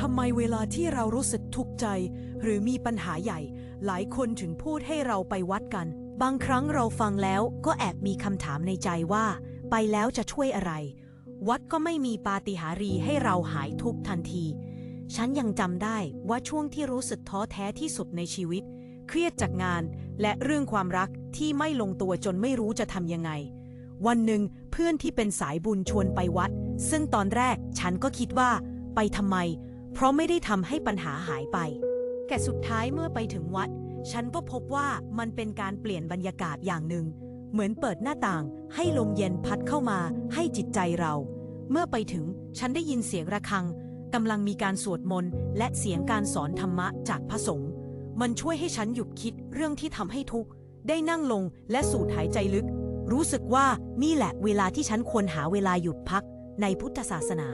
ทำไมเวลาที่เรารู้สึกทุกข์ใจ หรือมีปัญหาใหญ่ หลายคนถึงพูดให้เราไปวัดกัน บางครั้งเราฟังแล้วก็แอบมีคำถามในใจว่า ไปแล้วจะช่วยอะไร วัดก็ไม่มีปาฏิหาริย์ให้เราหายทุกข์ทันที ฉันยังจำได้ว่าช่วงที่รู้สึกท้อแท้ที่สุดในชีวิต เครียดจากงานและเรื่องความรักที่ไม่ลงตัวจนไม่รู้จะทำยังไง วันหนึ่งเพื่อนที่เป็นสายบุญชวนไปวัด ซึ่งตอนแรกฉันก็คิดว่า ไปทำไม ราะไม่ได้ทำให้ปัญหาหายไป แต่สุดท้ายเมื่อไปถึงวัด ฉันก็พบว่ามันเป็นการเปลี่ยนบรรยากาศอย่างหนึ่ง เหมือนเปิดหน้าต่าง ให้ลมเย็นพัดเข้ามา ให้จิตใจเรา เมื่อไปถึงฉันได้ยินเสียงระฆังกำลังมีการสวดมนต์และเสียงการสอนธรรมะจากพระสงฆ์มันช่วยให้ฉันหยุดคิดเรื่องที่ทำให้ทุกข์ ได้นั่งลงและสูดหายใจลึก รู้สึกว่านี่แหละเวลาที่ฉันควรหาเวลาหยุดพักในพุทธศาสนา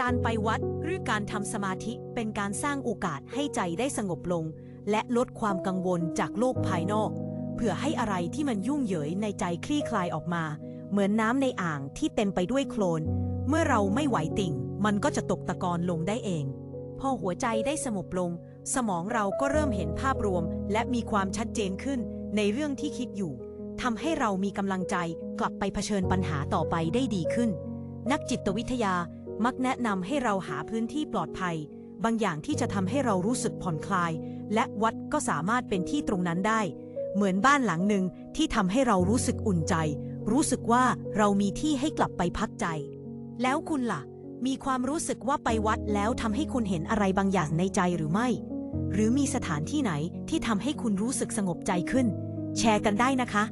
การไปวัดหรือการทำสมาธิเป็นการสร้างโอกาสให้ใจได้สงบลง และลดความกังวลจากโลกภายนอก เพื่อให้อะไรที่มันยุ่งเหยิงในใจคลี่คลายออกมา เหมือนน้ำในอ่างที่เต็มไปด้วยโคลน เมื่อเราไม่ไหวติ่ง มันก็จะตกตะกอนลงได้เอง พอหัวใจได้สงบลง สมองเราก็เริ่มเห็นภาพรวม และมีความชัดเจนขึ้นในเรื่องที่คิดอยู่ทำให้เรามีกำลังใจกลับไปเผชิญปัญหาต่อไปได้ดีขึ้น นักจิตวิทยา มักแนะนำให้เราหาพื้นที่ปลอดภัย บางอย่างที่จะทำให้เรารู้สึกผ่อนคลาย และวัดก็สามารถเป็นที่ตรงนั้นได้ เหมือนบ้านหลังหนึ่งที่ทำให้เรารู้สึกอุ่นใจ รู้สึกว่าเรามีที่ให้กลับไปพักใจ แล้วคุณล่ะ มีความรู้สึกว่าไปวัดแล้วทำให้คุณเห็นอะไรบางอย่างในใจหรือไม่ หรือมีสถานที่ไหนที่ทำให้คุณรู้สึกสงบใจขึ้น แชร์กันได้นะคะ